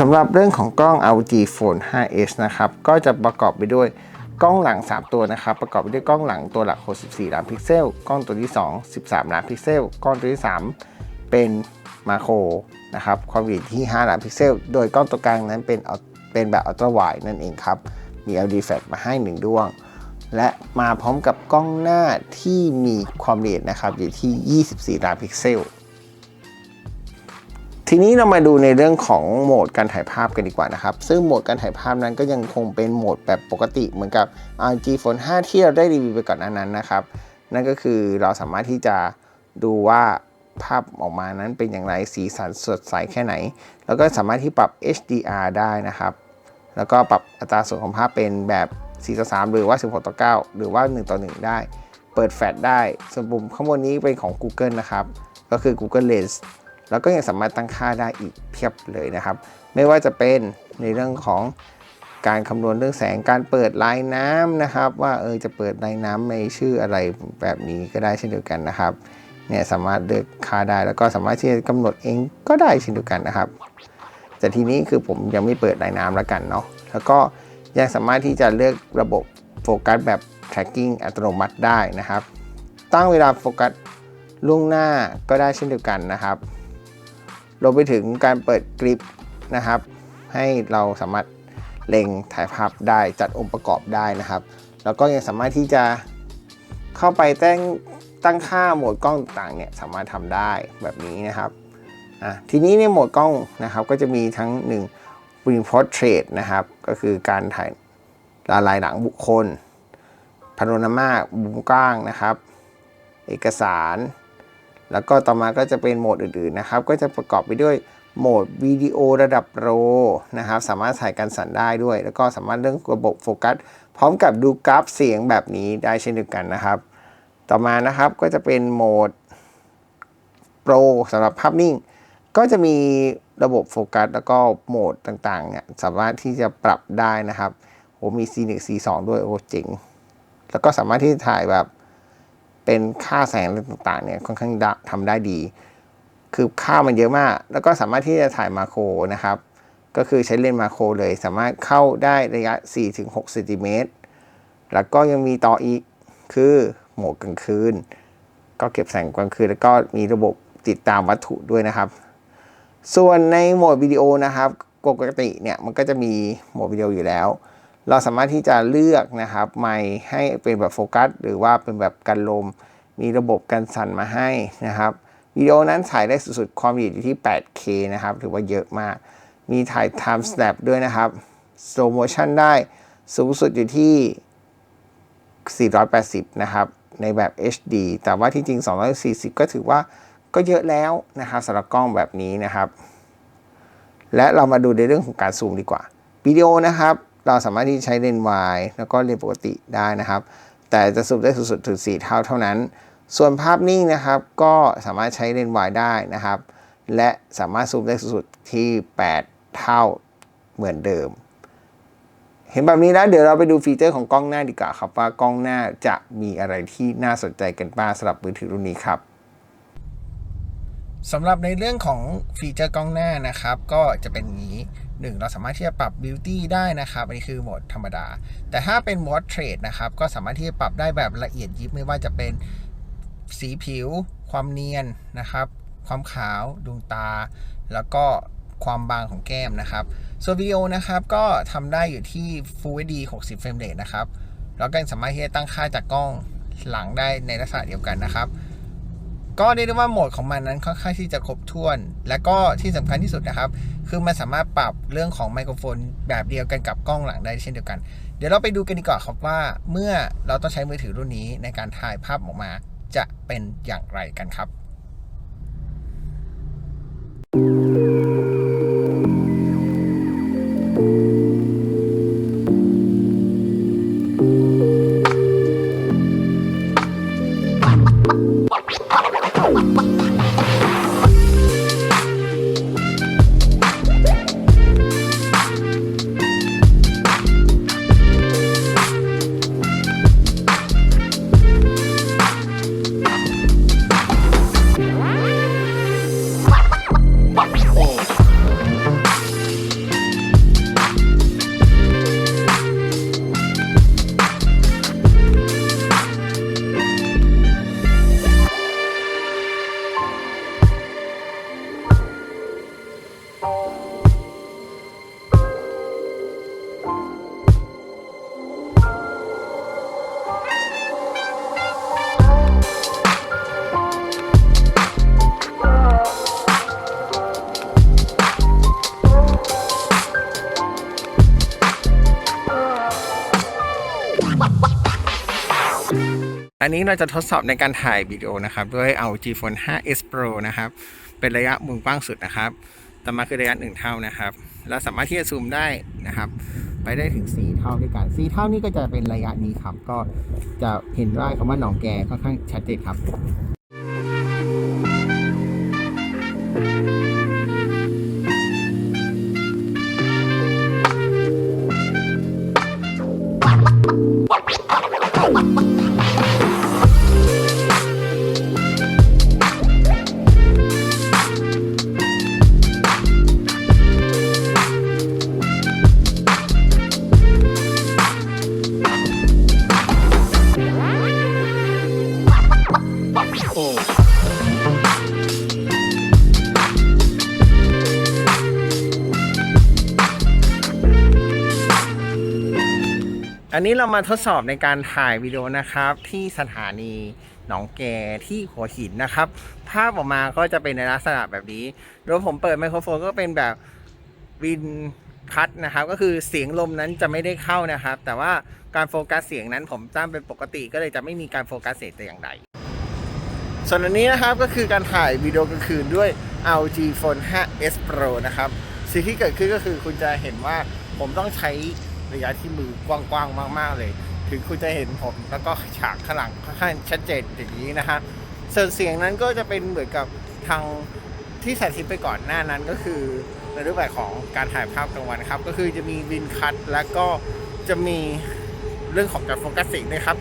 สำหรับเรื่องของกล้อง LG Phone 5s นะครับ ก็จะประกอบไปด้วยกล้องหลัง 3 ตัวนะครับ ประกอบไปด้วยกล้องหลังตัวหลัก 64 ล้านพิกเซล กล้องตัวที่ 2 13 ล้านพิกเซล กล้องตัวที่ 3 เป็นมาโครนะครับ ความละเอียดที่ 5 ล้านพิกเซล โดยกล้องตัวกลางนั้นเป็นเป็นแบบอัลตร้าไวด์นั่นเองครับ มี LED flash มาให้ 1 ดวง และมาพร้อมกับกล้องหน้าที่มีความละเอียดนะครับอยู่ที่ 24 ล้านพิกเซล ทีนี้เรามาดูในเรื่องของโหมดการถ่ายภาพกันดีกว่านะครับ ซึ่งโหมดการถ่ายภาพนั้นก็ยังคงเป็นโหมดแบบปกติเหมือนกับ RG Phone 5 ที่เราได้รีวิวไปก่อนหน้านั้นนะครับ นั่นก็คือเราสามารถที่จะดูว่าภาพออกมานั้นเป็นอย่างไรสีสันสดใสแค่ไหน แล้วก็สามารถที่ปรับ HDR ได้นะครับ แล้วก็ปรับอัตราส่วนของภาพเป็นแบบ4ต่อ3หรือว่า 16ต่อ9หรือว่า 1 ต่อ 1 ได้ เปิดแฟลชได้ ส่วนปุ่มข้างบนนี้เป็นของ Google นะครับ ก็คือ Google Lens แล้วก็ยังสามารถตั้งค่าได้อีกเพียบเลยนะครับ ไม่ว่าจะเป็นในเรื่องของการคำนวณเรื่องแสงการเปิดลายน้ำนะครับ ว่าเออจะเปิดลายน้ำในชื่ออะไรแบบนี้ก็ได้เช่นเดียวกันนะครับเนี่ยสามารถเลือกค่าได้แล้วก็สามารถที่จะกำหนดเองก็ได้เช่นเดียวกันนะครับ แต่ทีนี้คือผมยังไม่เปิดลายน้ำแล้วกันเนาะแล้วก็ยังสามารถที่จะเลือกระบบโฟกัสแบบ tracking อัตโนมัติได้นะครับ ตั้งเวลาโฟกัสล่วงหน้าก็ได้เช่นเดียวกันนะครับ รวมไปถึงการเปิดกริปนะครับ ให้เราสามารถเล็งถ่ายภาพได้จัดองค์ประกอบได้นะครับ แล้วก็ยังสามารถที่จะเข้าไปแตั้งตั้งค่าโหมดกล้องต่างเนี่ยสามารถทำได้แบบนี้นะครับอะทีนี้ในโหมดกล้องนะครับก็จะมีทั้ง1 Film Portrait นะครับ ก็คือการถ่ายละลายหลังบุคคลพาโนรามามุมกว้างนะครับ เอกสาร แล้วก็ต่อมาก็จะเป็นโหมดอื่นๆนะครับ ก็จะประกอบไปด้วยโหมดวิดีโอระดับโปรนะครับ สามารถถ่ายกันสั่นได้ด้วย แล้วก็สามารถเรื่องระบบโฟกัส พร้อมกับดูกราฟเสียงแบบนี้ได้เช่นเดียวกันนะครับ ต่อมานะครับก็จะเป็นโหมดโปรสำหรับภาพนิ่ง ก็จะมีระบบโฟกัส แล้วก็โหมดต่างๆเนี่ยสามารถที่จะปรับได้นะครับโอ้มี C1 C2 ด้วยโอ้เจ๋งแล้วก็สามารถที่จะถ่ายแบบ เป็นค่าแสงอะไรต่างๆเนี่ยค่อนข้างดะทำได้ดี คือค่ามันเยอะมาก แล้วก็สามารถที่จะถ่ายมาโครนะครับ ก็คือใช้เลนส์มาโครเลย สามารถเข้าได้ระยะ 4-6เซนติเมตรแล้วก็ยังมีต่ออีกคือโหมดกลางคืน ก็เก็บแสงกลางคืน แล้วก็มีระบบติดตามวัตถุด้วยนะครับ ส่วนในโหมดวิดีโอนะครับปกติเนี่ยมันก็จะมีโหมดวิดีโออยู่แล้ว เราสามารถที่จะเลือกนะครับไมค์ให้เป็นแบบโฟกัสหรือว่าเป็นแบบกันลม มีระบบกันสั่นมาให้นะครับวิดีโอนั้นถ่ายได้สุดๆความละเอียดอยู่ที่ 8K นะครับถือว่าเยอะมาก มีถ่าย time snap ด้วยนะครับ slow motion ได้สูงสุดอยู่ที่ 480 นะครับ ในแบบ HD แต่ว่าที่จริง 240 ก็ถือว่าก็เยอะแล้วนะครับสำหรับกล้องแบบนี้นะครับ และเรามาดูในเรื่องของการซูมดีกว่าวิดีโอนะครับ เราสามารถที่ใช้เลนส์วายแล้วก็เลนส์ปกติได้นะครับ แต่จะซูมได้สุดๆถึง 4 เท่าเท่านั้น ส่วนภาพนิ่งนะครับก็สามารถใช้เลนส์วายได้นะครับ และสามารถซูมได้สุดๆที่ 8 เท่าเหมือนเดิม เห็นแบบนี้แล้วเดี๋ยวเราไปดูฟีเจอร์ของกล้องหน้าดีกว่าครับ ว่ากล้องหน้าจะมีอะไรที่น่าสนใจกันบ้างสำหรับมือถือรุ่นนี้ครับสำหรับในเรื่องของฟีเจอร์กล้องหน้านะครับ ก็จะเป็นอย่างนี้ หนึ่งเราสามารถที่จะปรับ Beauty ได้นะครับ อันนี้คือโหมดธรรมดา แต่ถ้าเป็นโหมดเทรดนะครับ ก็สามารถที่จะปรับได้แบบละเอียดยิบไม่ว่าจะเป็นสีผิว ความเนียนนะครับ ความขาว ดวงตา แล้วก็ความบางของแก้มนะครับ ส่วนวิดีโอนะครับก็ทำได้อยู่ที่ Full HD 60 เฟรมเรทนะครับ แล้วก็ยังสามารถที่จะตั้งค่าจากกล้องหลังได้ในลักษณะเดียวกันนะครับก็เรียกได้ว่าโหมดของมันนั้นค่อนข้างที่จะครบถ้วน และก็ที่สำคัญที่สุดนะครับ คือมันสามารถปรับเรื่องของไมโครโฟนแบบเดียวกันกับกล้องหลังได้เช่นเดียวกัน เดี๋ยวเราไปดูกันดีกว่าครับว่า เมื่อเราต้องใช้มือถือรุ่นนี้ในการถ่ายภาพออกมาจะเป็นอย่างไรกันครับ อันนี้เราจะทดสอบในการถ่ายวิดีโอนะครับ ด้วยเอา G Phone 5s Pro นะครับ เป็นระยะมุมกว้างสุดนะครับ ต่อมาคือระยะหนึ่งเท่านะครับ เราสามารถที่จะซูมได้นะครับ ไปได้ถึง 4 เท่าด้วยกัน 4 เท่านี้ก็จะเป็นระยะนี้ครับ ก็จะเห็นได้คำว่าหนองแกค่อนข้างชัดเจนครับ อันนี้เรามาทดสอบในการถ่ายวิดีโอนะครับ ที่สถานีหนองแกที่หัวหินนะครับ ภาพออกมาก็จะเป็นในลักษณะแบบนี้โดยผมเปิดไมโครโฟนก็เป็นแบบวินคัตนะครับ ก็คือเสียงลมนั้นจะไม่ได้เข้านะครับ แต่ว่าการโฟกัสเสียงนั้นผมตั้งเป็นปกติก็เลยจะไม่มีการโฟกัสเสียงแต่อย่างใดส่วนอันนี้นะครับก็คือการถ่ายวิดีโอกลางคืนด้วย LG Phone 5s Pro นะครับสิ่งที่เกิดขึ้นก็คือคุณจะเห็นว่าผมต้องใช้ ระยะที่มือกว้างๆมาก ๆ เลย ถึงคุณจะเห็นผมแล้วก็ฉากข้างหลังค่อนข้างชัดเจนอย่างนี้นะฮะส่วนเสียงนั้นก็จะเป็นเหมือนกับทางที่สาธิตไปก่อนหน้านั้นก็คือในรูปแบบของการถ่ายภาพกลางวันครับ ก็คือจะมีวินคัตแล้วก็จะมีเรื่องของการโฟกัสเสียงนะครับ